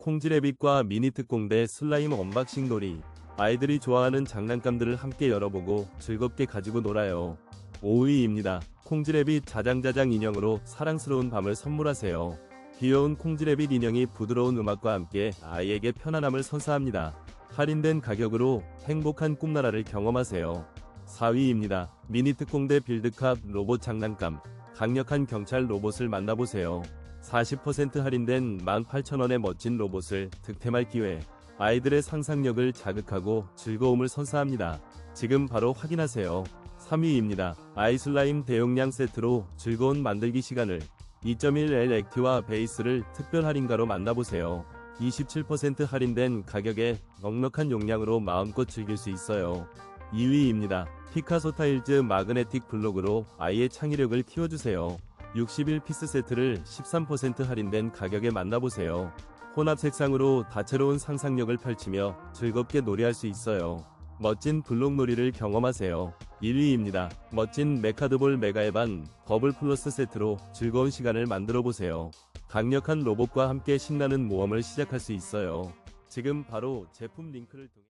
콩지레빗과 미니 특공대 슬라임 언박싱 놀이. 아이들이 좋아하는 장난감들을 함께 열어보고 즐겁게 가지고 놀아요. 5위입니다. 콩지레빗 자장자장 인형으로 사랑스러운 밤을 선물하세요. 귀여운 콩지레빗 인형이 부드러운 음악과 함께 아이에게 편안함을 선사합니다. 할인된 가격으로 행복한 꿈나라를 경험하세요. 4위입니다. 미니 특공대 빌드캅 로봇 장난감. 강력한 경찰 로봇을 만나보세요. 40% 할인된 18,000원의 멋진 로봇을 득템할 기회. 아이들의 상상력을 자극하고 즐거움을 선사합니다. 지금 바로 확인하세요. 3위입니다. 아이슬라임 대용량 세트로 즐거운 만들기 시간을 2.1L 액티와 베이스를 특별 할인가로 만나보세요. 27% 할인된 가격에 넉넉한 용량으로 마음껏 즐길 수 있어요. 2위입니다. 피카소 타일즈 마그네틱 블록으로 아이의 창의력을 키워주세요. 61피스 세트를 13% 할인된 가격에 만나보세요. 혼합 색상으로 다채로운 상상력을 펼치며 즐겁게 놀이할 수 있어요. 멋진 블록놀이를 경험하세요. 1위입니다. 멋진 메카드볼 메가에반 버블 플러스 세트로 즐거운 시간을 만들어 보세요. 강력한 로봇과 함께 신나는 모험을 시작할 수 있어요. 지금 바로 제품 링크를 통해